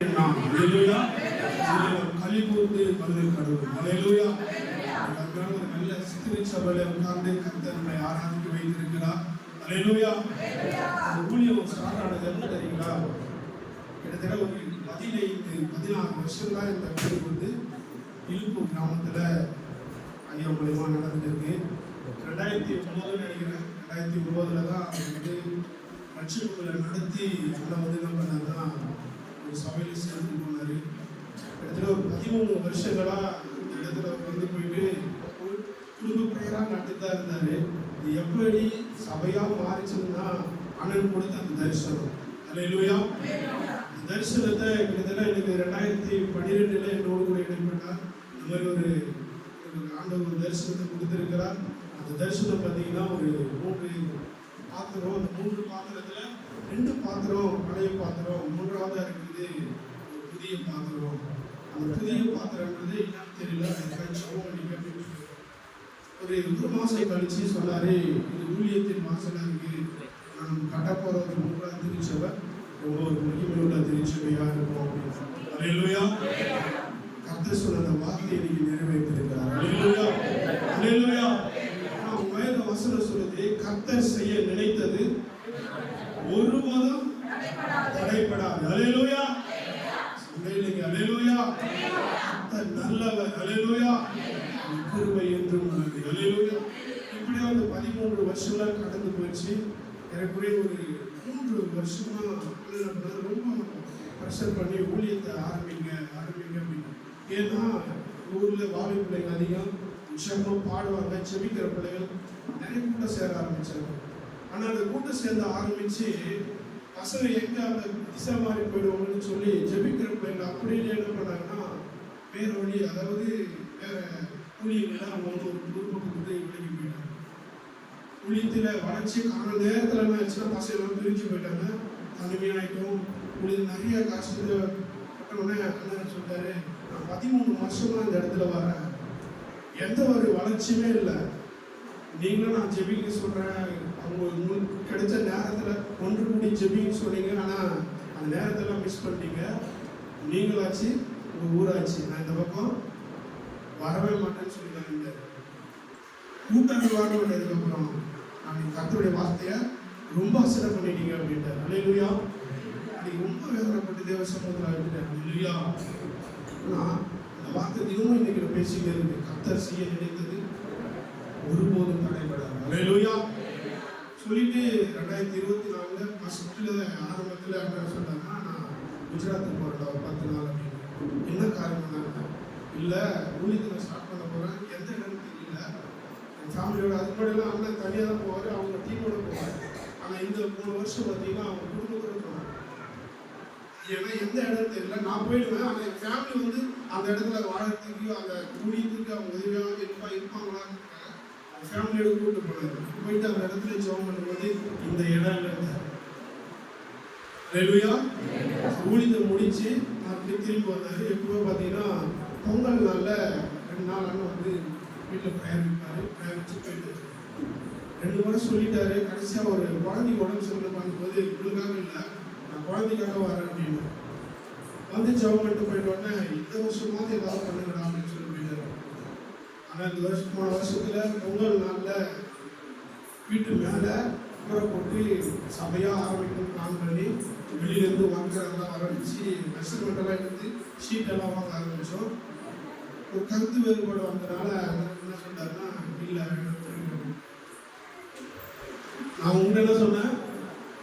நாம் அல்லேலூயா களி கூர்ந்து வருது கடவுள் அல்லேலூயா அதனால ஒரு நல்ல சித்திரை சபையில உட்கார்ந்து கர்த்தர் நம்மை ஆராதிக்க வைத்திருக்கிறார். அல்லேலூயா அந்த ஊழியம் ஸ்டார்ட் ஆனது என்ன தெரியுங்களா? கிட்டத்தட்ட ஒரு பதினைந்து பதினாறு வருஷங்களா இந்த ஊருக்கு வந்து இழுப்பூர் கிராமத்தில் ஐயா மூலியமா நடந்துட்டு ரெண்டாயிரத்தி ஒன்பதுல நினைக்கிறேன். ரெண்டாயிரத்தி ஒன்பதுல தான் அவர் வந்து லட்சங்களை நடத்தி அண்ணா வந்து என்ன பண்ணாருன்னா ஒரு சபையில சேர்ந்து போனாரு கிட்டத்தட்ட ஒரு பதிமூணு வருஷங்களா இந்த இடத்துல வந்து போயிட்டு குடும்ப பெயரா நடத்திட்டு தான் இருந்தாரு. இது எப்படி சபையா மாறிச்சுன்னா அண்ணன் கொடுத்த அந்த தரிசனம். அலையிலுயா இந்த தரிசனத்தை கிட்டத்தட்ட எனக்கு ரெண்டாயிரத்தி பன்னிரெண்டுல என்னோடு கூட இடைப்பட்டார் இந்த மாதிரி ஒரு ஆண்டவர் ஒரு தரிசனத்தை கொடுத்துருக்கிறார். அந்த தரிசனம் பார்த்தீங்கன்னா ஒரு மூன்று பாத்திரம் அந்த மூன்று பாத்திரத்துல ரெண்டு பாத்திரம் பழைய பாத்திரம் மூன்றாவதா இருக்குது புதிய பாத்திரம். அந்த பாத்திரம் பாத்திரம்ன்றது என்னன்னு தெரியல அதுக்காக சவம் பண்ணிக்க ஒரு ஒரு மாசம் கழிச்சு சொன்னார் இது ஊழியத்தின் மாசம் இருக்கு நான் கட்ட போற ஒரு மூன்றாவது திருச்சபை ரொம்ப ஒரு முக்கியமான திருச்சபையா இருக்கும் அப்படின்னு அல்லேலூயா கர்த்தர் சொன்ன அந்த வார்த்தையை இன்னைக்கு நிறைவேற்றிருக்கிறார் அல்லேலூயா அல்லேலூயா ஆனா வேத வசனம் சொல்லுது கர்த்தர் செய்ய நினைத்தது. ஒருபோதும் தடைப்படாது. அல்லேலூயா இல்லைங்க கிருபை என்றும் உள்ளது அல்லேலூயா இப்படியே ஒரு பதிமூன்று வருஷங்களா கடந்து போயிடுச்சு எனக்குரிய ஒரு மூன்று வருஷமா ரொம்ப ப்ரெஷர் பண்ணி ஊழியத்தை ஆரம்பிங்க ஆரம்பிங்க அப்படின்னு. ஏன்னா ஊரில் வாவி பிள்ளைங்க அதிகம் விஷயமும் பாடுவாங்க செபிக்கிற பிள்ளைகள் நிறைய கூட்டம் சேர ஆரம்பிச்சாங்க. ஆனால் அந்த கூட்டம் சேர்ந்து ஆரம்பித்து பசங்க எங்கே அந்த திசை மாறி போயிடுவாங்கன்னு சொல்லி ஜெபிக்கிற பிள்ளைங்க அப்படியே என்ன பண்ணாங்கன்னா பேர் வழி அதாவது ஊழியர்கள் அவங்க வந்து ஒரு குரூப்பை கொடுத்து விலகி போயிட்டாங்க ஊழியத்துல வளர்ச்சி காண நேரத்தில் என்ன ஆச்சுன்னா பசங்களாம் பிரிஞ்சு போயிட்டாங்க தனிமையாயிட்டும் ஊழியர் நிறைய கஷ்டத்தை உடனே அண்ணன் சொல்லிட்டாரு நான் பதிமூணு வருஷமா இந்த இடத்துல வரேன் எந்த ஒரு வளர்ச்சியுமே இல்லை நீங்களும் நான் ஜெபிங்க சொல்கிறேன் அவங்க உங்களுக்கு கிடைச்ச நேரத்தில் ஒன்று கூடி ஜெபின்னு சொன்னீங்க ஆனால் அந்த நேரத்தெல்லாம் மிஸ் பண்ணிட்டீங்க நீங்களாச்சு உங்கள் ஊராச்சு நான் இந்த பக்கம் வரவே மாட்டேன்னு சொல்லி இந்த கூட்டங்கள் வாங்க வேண்டியதுக்கப்புறம் நான் கத்தருடைய வார்த்தையை ரொம்ப அசடை பண்ணிட்டீங்க அப்படின்ட்டார். அலையிலுயா அன்னைக்கு ரொம்ப வேதனைப்பட்டு தேவ சமூகத்தில் விட்டுட்டேன் அலையிலுயா ஆனால் இந்த வார்த்தை தினமும் இன்னைக்கு நான் பேசிக்கிட்டே இருக்கு கத்தர் செய்ய நினைத்தது ஒருபோதும் தடைபடாது. அலையிலுயா சொல்லிட்டு ரெண்டாயிரத்தி இருபத்தி நாலுல ஃபஸ்ட்டில் ஆரம்பத்தில் என்ன சொன்னாங்கன்னா நான் குஜராத்துக்கு போகிறேன் ஒரு பத்து நாள் அப்படின்னு. என்ன காரணம் இல்லை ஊழியத்தில் ஸ்டார்ட் பண்ண போறேன். எந்த இடம்னு தெரியல. என் ஃபேமிலியோட அது முன்னாடிலாம் அண்ணன் தனியாக தான் போவார் அவங்க டீமோட போவார். ஆனால் இந்த மூணு வருஷம் பார்த்தீங்கன்னா அவங்க குடும்பத்தோட போனாங்க. ஏன்னா எந்த இடம் தெரியல. நான் போயிடுவேன் ஆனால் என் ஃபேமிலி வந்து அந்த இடத்துல வாழறதுக்கு அந்த ஊழியத்துக்கு அவங்க உதவியாக இருப்பா இருப்பாங்களான்னு அவங்க ஃபேமிலியோட கூப்பிட்டு போனாரு போயிட்டு அந்த இடத்துல ஜெபம் பண்ணும்போது இந்த இடம் இல்லை. ரெலுயா ஊழியத்தை முடிச்சு நான் திரும்பி வந்தாரு. எப்பவுமே பார்த்தீங்கன்னா பொங்கல் நாளில் ரெண்டு நாளாக வந்து வீட்டில் பிரயாணிப்பார். பிரயாணிச்சு போயிட்டு ரெண்டு முறை சொல்லிட்டாரு. கடைசியாக ஒரு குழந்தைக்கு உடம்பு சரியில்லை பண்ணும்போது உங்களுக்காக இல்லை. நான் குழந்தைக்காக வரேன் அப்படின்னு. வந்து ஜவம் பண்ணிட்டு போயிட்ட இந்த வருஷமாவது ஏதாவது பண்ணுங்கடா அப்படின்னு சொல்லி போயிட்டாரு. ஆனால் இந்த வருஷம் போன வருஷத்தில் பொங்கல் நாளில் வீட்டு மேலே கூரை போட்டு சபையாக ஆரம்பிக்கணும்னு பிளான் பண்ணி வெளியிலேருந்து வாங்குறதெல்லாம் ஆரம்பித்து மெஷர்மெண்ட்டெல்லாம் எடுத்து சீட்டெல்லாம் பார்க்க வாங்க ஒரு கருத்து வேறுபாடு வந்தனால என்ன சொன்னார்னா இல்லை நான் உங்கள்கிட்ட என்ன சொன்னேன்?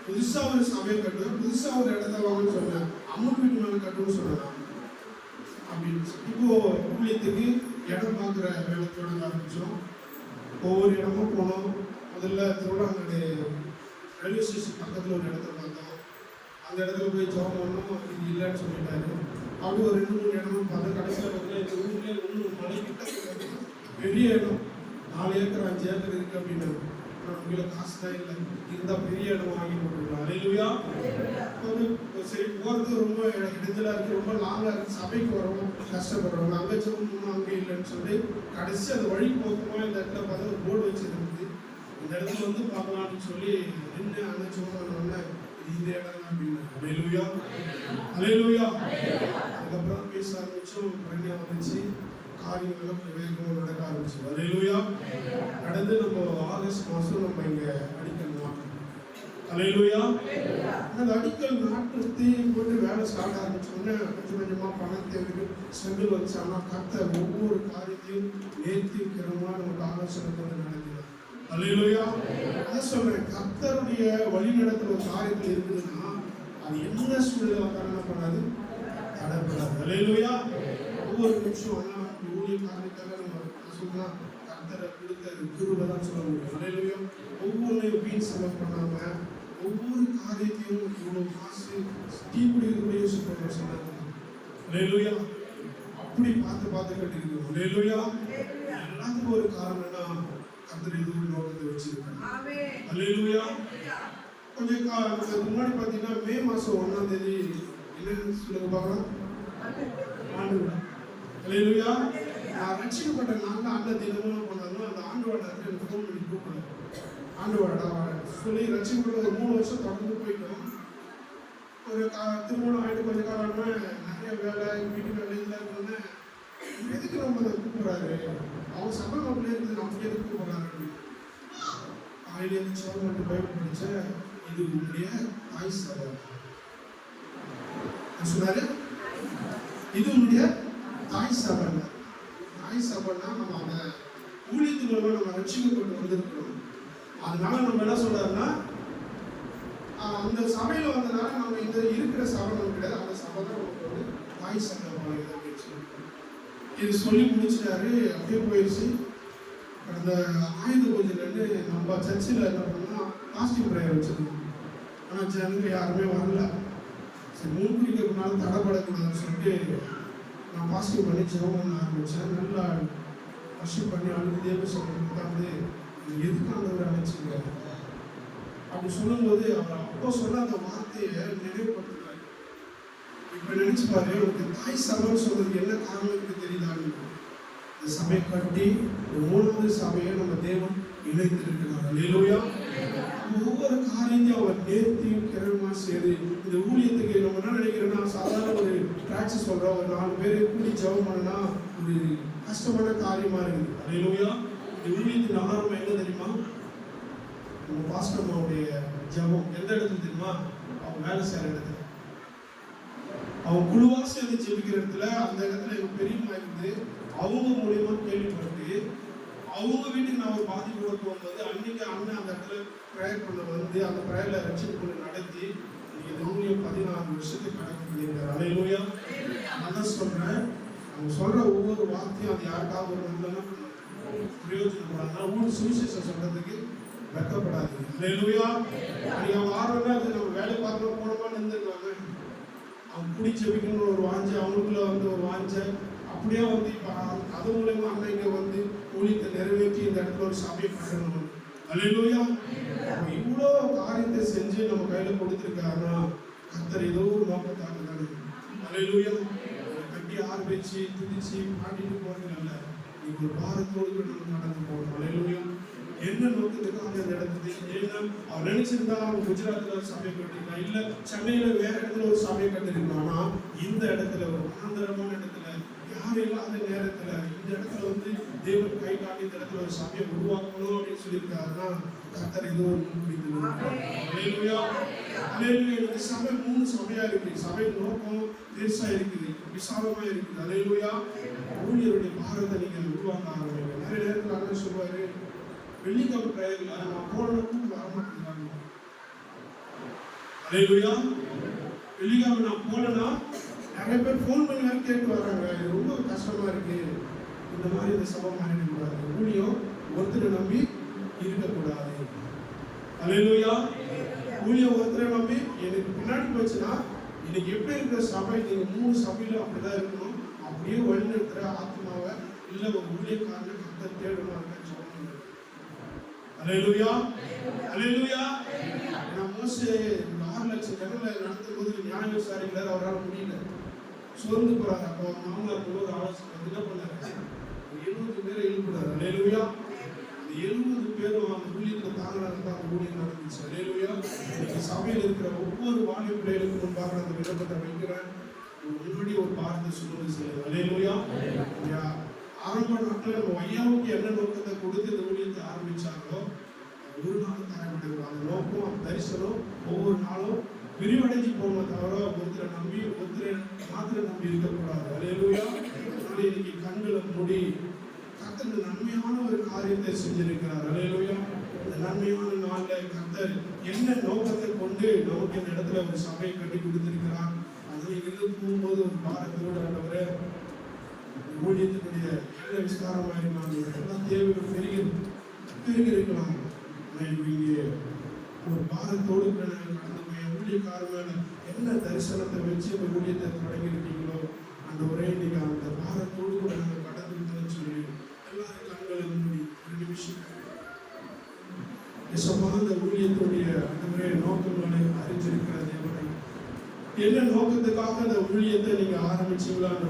புதுசா ஒரு சமையல் கட்டுவேன் புதுசா ஒரு இடத்த வாங்கன்னு சொன்னேன். அம்மன் வீட்டு மேலே கட்டுன்னு சொன்னேன். அப்படின்னு இப்போ ஊழியத்துக்கு இடம் பார்க்குற வேலை தொடங்க ஆரம்பித்தோம் ஒவ்வொரு இடமும் போனோம். முதல்ல திருவண்ணாமலை ரயில்வே ஸ்டேஷன் பக்கத்தில் ஒரு இடத்த பார்த்தோம். அந்த இடத்துல போய் ஜாப் பண்ணோம் இது இல்லைன்னு சொல்லிட்டாரு. அப்படி ஒரு ரெண்டு மூணு இடமும் பார்த்தா கடைசியில் பார்த்தீங்கன்னா இந்த ஊர்லேயே ஒன்று மலை கிட்ட பெரிய இடம். நாலு ஏக்கர் அஞ்சு ஏக்கர் இருக்குது அப்படின்னு உங்களை காசு தான் இல்லை. இருந்தால் பெரிய இடம் வாங்கி போட்டுருக்கலாம் அலையிலுயா? வந்து சரி போகிறது ரொம்ப இடத்துல இருக்குது ரொம்ப லாங்காக இருக்குது சபைக்கு வரோம் கஷ்டப்படுறவங்க. அங்கே சொல்லணும் அங்கே இல்லைன்னு சொல்லி கடைசி அந்த வழி போக்குமா இந்த இடத்துல பார்த்தா ஒரு போர்டு வச்சிருந்தது இந்த இடத்துல வந்து பார்க்கலாம்னு சொல்லி நின்று அங்கே சொன்னோன்னே இந்த இடம் தான் அப்படின்னு அலையிலுயா அலையிலுயா அதுக்கப்புறம் பேச ஆரம்பிச்சோம் பிரக்ஞா வந்துச்சு காரியங்களும் வேகமாக நடக்க ஆரம்பிச்சு. அலையிலுயா நடந்து நம்ம ஆகஸ்ட் மாதம் நம்ம இங்கே அடிக்கல் மாட்டோம். அலையிலுயா அந்த அடிக்கல் நாட்டு போட்டு வேலை ஸ்டார்ட் ஆரம்பிச்சோடனே கொஞ்சம் கொஞ்சமாக பணத்தை செங்கல் வச்சு ஆனால் கத்த ஒவ்வொரு காரியத்தையும் நேர்த்தியும் கிரமமாக நமக்கு ஆலோசனை கொண்டு நடக்கிறார் அலையிலுயா அதான் சொல்றேன் கத்தருடைய வழி நடத்துற ஒரு காரியத்தில் இருக்குதுன்னா அது என்ன சூழ்நிலை வந்தாலும் என்ன பண்ணாது? தடைப்படாது. அலையிலுயா ஒவ்வொரு நிமிஷம் ஆனால் ஊழிய காரியத்தால நம்ம சொன்னா கர்த்தரை கொடுத்த குருவை தான் சொல்ல முடியும். அலையிலுயா ஒவ்வொன்றையும் வீண் செலவு பண்ணாம ஒவ்வொரு காரியத்தையும் இவ்வளோ காசு டீ குடிக்கிறதுடைய யோசிப்பாங்க சொன்னாங்க அலையிலுயா அப்படி பார்த்து பார்த்து கட்டிருக்கோம் அலையிலுயா எல்லாத்துக்கும் ஒரு காரணம் என்ன கத்தர் எதுவும் நோக்கத்தை வச்சிருக்காங்க. அலையிலுயா கொஞ்சம் கா- அதுக்கு முன்னாடி பார்த்தீங்கன்னா மே மாதம் ஒன்றாம் தேதி என்னன்னு சொல்லுங்க பார்க்கலாம். அலையிலுயா நான் ரட்சிக்கப்பட்ட தினமும் பண்ணாலும் அந்த ஆண்டு வாடகை எனக்கு ஃபோன் பண்ணி கூப்பிடுறேன் ஆண்டு சொல்லி ரட்சிக்கப்பட்ட ஒரு மூணு வருஷம் தொடர்ந்து போயிட்டோம். ஒரு கா திருமணம் ஆகிட்டு கொஞ்சம் நிறைய வேலை வீட்டு வேலை இதெல்லாம் எதுக்கு நம்ம கூப்பிடுறாரு அவர் சபை மாப்பிள்ளை இருக்குது. நமக்கு எதுக்கு கூப்பிடுறாரு ஆயிரத்தி காலையில எழுந்து மட்டும் பைபிள் படிச்சேன் இது உங்களுடைய தாய் சபை சொன்னாரு? இது உங்களுடைய தாய் சபை தாய் சபைன்னா நம்ம அந்த ஊழியத்தின் மூலமா நம்ம ரட்சிக்கப்பட்டு வந்திருக்கிறோம். அதனால நம்ம என்ன சொல்றாருன்னா அந்த சபையில வந்ததால நம்ம இந்த இருக்கிற சபை நமக்கு கிடையாது அந்த சபை தான் நமக்கு வந்து தாய் சபை அப்படின்னு சொல்லி இது சொல்லி முடிச்சிட்டாரு. அப்படியே போயிடுச்சு கடந்த ஆயுத பூஜையிலேருந்து நம்ம சர்ச்சில் என்ன பண்ணோம்னா பாசிட்டிவ் ப்ரேயர் வச்சுருந்தோம். ஆனால் ஜனங்க யாருமே வரல. சரி முன்குறிக்கிறதுனால தடைப்படக்கூடாதுன்னு சொல்லிட்டு நான் பாசிட்டிவ் பண்ணி ஜெபம் பண்ண ஆரம்பித்தேன் நல்லா வர்ஷிப் பண்ணி அழுது தேவ சொல்லிட்டு உட்காந்து எதுக்கு ஆண்டவர் அழைச்சிங்க அப்படி சொல்லும்போது அவர் அப்போ சொன்ன அந்த வார்த்தையை நினைவுபடுத்துறாரு இப்போ நினைச்சு பாரு உனக்கு தாய் சபைன்னு சொல்றது என்ன காரணம் இருக்கு தெரியுதான்னு இந்த சபை கட்டி ஒரு மூணாவது சபையை நம்ம தேவன் இணைத்திருக்கிறார் அல்லேலூயா ஒவ்வொரு காரியத்தையும் அவர் நேர்த்தியும் கிரமமா செய்து இந்த ஊழியத்துக்கு நம்ம என்ன நினைக்கிறோம்னா சாதாரண ஒரு பிராக்டிஸ் சொல்றோம். ஒரு நாலு பேர் கூடி ஜெபம் பண்ணா ஒரு கஷ்டமான காரியமா இருக்குது. அல்லேலூயா இந்த ஊழியத்தின் ஆரம்பம் என்ன தெரியுமா? நம்ம பாஸ்டர்மாவுடைய ஜெபம். எந்த இடத்துல தெரியுமா? அவங்க வேலை செய்யற இடத்துல. அவங்க குழுவாக சேர்ந்து ஜெபிக்கிற இடத்துல அந்த இடத்துல எங்க பெரியம்மா இருந்து அவங்க மூலியமா கேள்விப்பட்டு அவங்க வீட்டுக்கு நான் ஒரு பாதிப்போட போகும்போது அன்னைக்கு அண்ணன் அந்த இடத்துல ப்ரேயர் பண்ண வந்து அந்த ப்ரேயர்ல ரட்சிப்பு பண்ணி நடத்தி இன்னைக்கு இந்த பதினாறு வருஷத்துக்கு கணக்கு பண்ணியிருக்காரு. அலையிலோயா நான் தான் சொல்றேன். அவங்க சொல்ற ஒவ்வொரு வார்த்தையும் அது யாருக்காவது ஒரு நல்ல பிரயோஜனப்படாது ஊர் சுவிசேஷம் சொல்றதுக்கு வெக்கப்படாது அலையிலோயா நீங்க அவங்க ஆர்வம்னா அது நம்ம வேலை பார்க்க போனோமான்னு இருந்துருக்காங்க. அப்படி குடி ஜெபிக்கணும்னு ஒரு வாஞ்சை அவங்களுக்குள்ள வந்து ஒரு வாஞ்சை அப்படியே வந்து இப்போ அது மூலயமா அன்னைக்கு வந்து ஊழியத்தை நிறைவேற்றி இந்த இடத்துல ஒரு சபையை பண்ணணும் அல்லையா இவ்வளோ காரியத்தை செஞ்சு நம்ம கையில கொடுத்துருக்காருன்னா கத்தர் ஏதோ ஒரு நோக்கத்தாக தானே. அல்லையா கட்டி ஆரம்பிச்சு துதிச்சு பாடிட்டு போறது இல்லை இப்போ ஒரு பாரத்தோடு நம்ம நடந்து போகணும். அல்லையா என்ன நோக்கத்துக்காக அந்த இடத்துல ஏன்னா அவர் நினைச்சிருந்தா அவங்க குஜராத்ல ஒரு சபையை கட்டிருக்கலாம் இல்ல சென்னையில வேற இடத்துல ஒரு சபையை கட்டிருக்கலாம் ஆனா இந்த இடத்துல ஒரு ஆந்திரமான இடத்துல யார் இல்லாத நேரத்துல இந்த இடத்துல வந்து தேவன் கை காட்டி இந்த இடத்துல ஒரு சபையை உருவாக்கணும் அப்படின்னு சொல்லியிருக்காருன்னா கத்தர் ஏதோ ஒரு முன்பிடிக்கணும் சபை மூணு சபையா இருக்கு. சபை நோக்கம் பெருசா இருக்குது. விசாலமா இருக்குது. அலையிலுயா ஊழியருடைய பாரத்தை நீங்கள் உருவாக்க ஆரம்பிங்க. நிறைய நேரத்தில் அண்ணன் சொல்லுவாரு வெள்ளிக்கிழமை பிரேயர்ல நான் போன கூட்டு வர மாட்டேங்கிறாங்க அலையிலுயா? நான் போனேன்னா நிறைய பேர் ஃபோன் பண்ணி கேட்டு வர்றாங்க ரொம்ப கஷ்டமா இருக்கு. இந்த மாதிரி இந்த சபை மாறிடக்கூடாது ஊழியம் ஒருத்தரை நம்பி இருக்கக்கூடாது. அலையிலா ஊழியம் ஒருத்தரை நம்பி எனக்கு பின்னாடி போச்சுன்னா இன்னைக்கு எப்படி இருக்கிற சபை நீங்கள் மூணு சபையிலும் அப்படிதான் இருக்கணும். அப்படியே வழிநடத்துகிற ஆத்மாவை இல்லை ஒரு ஊழியக்காரனை கத்த தேடணும் அலையிலுயா அலையிலுயா நான் மோசே இந்த ஆறு லட்சம் ஜனங்களை நடத்தும் போது நியாய விசாரிக்கிறார் அவரால் முடியல. சோர்ந்து போறாரு. அப்போ அவங்க மாமனார் போது ஆலோசனை வந்து என்ன பண்ணாரு? எழுபது பேரை எழுப்புறாரு அலையிலுயா அந்த எழுபது பேரும் அந்த ஊழியத்தில் தாங்களாக தான் அந்த ஊழியம் நடந்துச்சு. இன்னைக்கு சபையில் இருக்கிற ஒவ்வொரு வாலிப பிள்ளைகளுக்கு முன்பாக அந்த விண்ணப்பத்தை வைக்கிறேன். முன்னாடி ஒரு வார்த்தை சொல்லுவது செய்யுது ஆரம்ப நாட்கள் ஐயாவுக்கு என்ன நோக்கத்தை கொடுத்து இந்த ஊழியத்தை ஆரம்பிச்சாங்களோ ஒரு நாளும் தரப்பட்டிருக்கும் அந்த நோக்கம் அந்த தரிசனம் ஒவ்வொரு நாளும் விரிவடைஞ்சு போகணும் தவிர ஒருத்தரை நம்பி ஒருத்தரை மாத்திர நம்பி இருக்கக்கூடாது. அலையிலுயா அதனால இன்னைக்கு கண்களை மூடி கத்தர் நன்மையான ஒரு காரியத்தை செஞ்சிருக்கிறார். அலையிலுயா இந்த நன்மையான நாளில் கத்தர் என்ன நோக்கத்தை கொண்டு நமக்கு இந்த இடத்துல ஒரு சபையை கட்டி கொடுத்திருக்கிறார். அதில் இருந்து போகும்போது ஒரு பாரத்தோடு ஆண்டவரே ஊழியத்தினுடைய நல்ல விஸ்தாரமாக எல்லாம் எல்லா தேவைகள் பெருகி பெருகி இருக்கலாம் ஆனால் இங்கே ஒரு பாரத்தோடு கூட நாங்கள் என்ன தரிசனத்தை வச்சு அந்த ஊழியத்தை தொடங்கி இருக்கீங்களோ அந்த ஒரே இன்னைக்கு அந்த பாரத்தோடு கூட நாங்கள் கடந்து சொல்லி எல்லாரும் கண்களும் மூடி ஒரு நிமிஷம் அந்த ஊழியத்துடைய அந்த நோக்கங்களை அறிஞ்சிருக்கிற தேவனை என்ன நோக்கத்துக்காக அந்த ஊழியத்தை நீங்க ஆரம்பிச்சீங்களா அந்த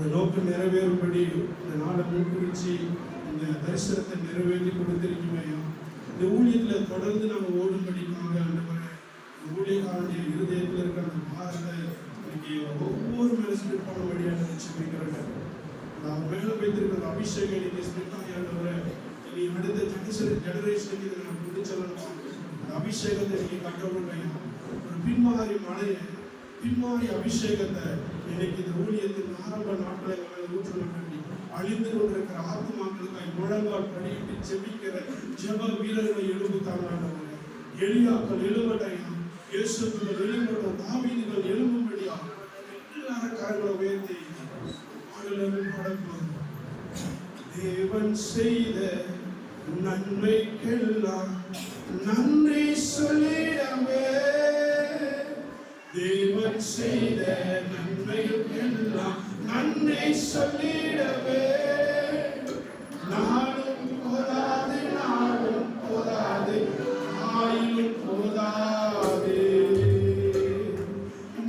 அந்த நோக்கம் நிறைவேறும்படி இந்த நாளை ஊக்குவிச்சு இந்த தரிசனத்தை நிறைவேற்றி கொடுத்திருக்கீங்க இந்த ஊழியத்தில் தொடர்ந்து நம்ம ஓடும்படிக்காக ஆண்டவரே. இந்த ஊழியக்காரனுடைய இருதயத்தில் இருக்கிற அந்த பாரத்தை இன்னைக்கு ஒவ்வொரு மேல ஸ்பிட் வழியாக நினைச்சு வைக்கிறேன். நான் மேல வைத்திருக்கிற அபிஷேகம் இன்னைக்கு ஸ்பிட் ஆகி இனி அடுத்த ஜெனரேஷன் ஜெனரேஷனுக்கு இதை நான் முடிச்சலாம் அந்த அபிஷேகத்தை நீங்க கட்டவில்லையா ஒரு பின்மாறி மழையை பின்மாறி அபிஷேகத்தை இன்னைக்கு இந்த ஊழியத்தின் ஆரம்ப நாட்களை ஊற்றணும் வேண்டி அழிந்து கொண்டிருக்கிற ஆத்மாக்களுக்காய் முழங்கால் படியிட்டு செபிக்கிற ஜப வீரர்களை எழுப்புத்தாங்க எளியாக்கள் எழுபட்டையா இயேசுக்கள் எழும்பட்டும் தாவீதிகள் எழும்பும்படியா எல்லாரும் கரங்களை உயர்த்தி படம் படக்கும் தேவன் செய்த நன்மைக்கெல்லாம் நன்றி சொல்லிடவே. தேவ செய்த நன்மைக்கெல்லாம் நன்றி சொல்லிடவே நாளும் போதாது நாளும் போதாது ஆயிலும் போதாது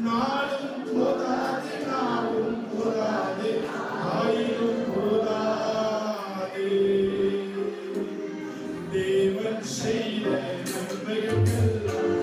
நாளும் போதாது நாளும் போதாது ஆயிலும் போதாது தேவன் செய்த நன்மைகளெல்லாம்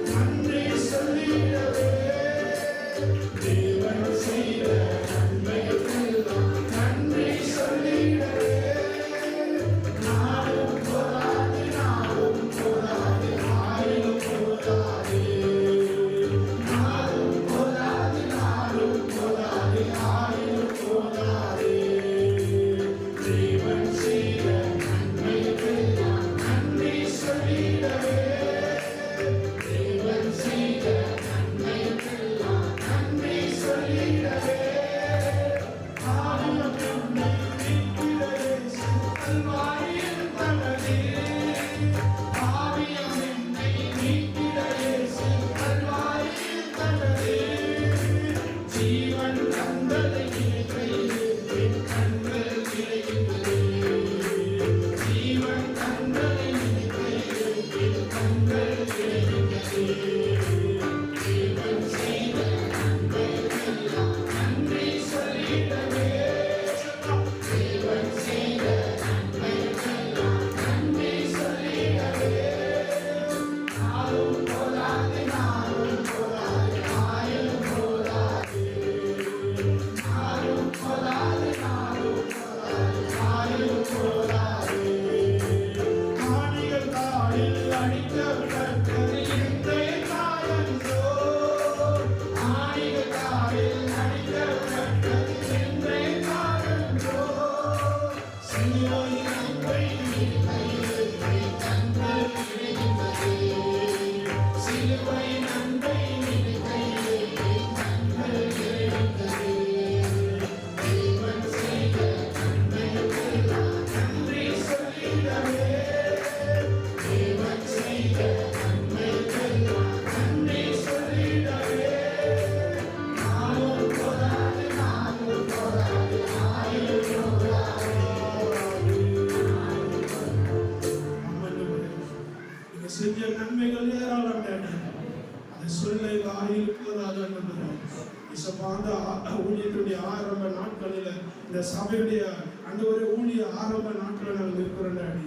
வழியில் இந்த சபையுடைய அந்த ஒரு ஊழிய ஆரம்ப நாட்கள் நாங்கள் இருக்கிறோம் அடி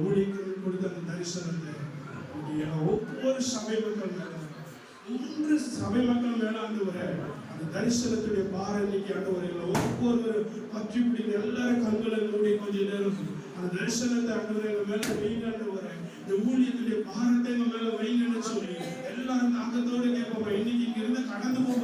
ஊழியர்கள் கொடுத்த அந்த தரிசனத்தை ஒவ்வொரு சபை மக்கள் மேல மூன்று சபை மக்கள் மேல அந்த ஒரு அந்த தரிசனத்துடைய பாரதிக்கு அந்த ஒரு ஒவ்வொரு பற்றி பிடிக்கிற எல்லாரும் கண்களை மூடி கொஞ்ச நேரம் அந்த தரிசனத்தை அங்கே மேல வெயில் அந்த ஒரு இந்த ஊழியத்துடைய பாரத்தை மேல வெயில் சொல்லி எல்லாரும் தாக்கத்தோடு கேட்பாங்க இன்னைக்கு இங்கிருந்து கடந்து போகுது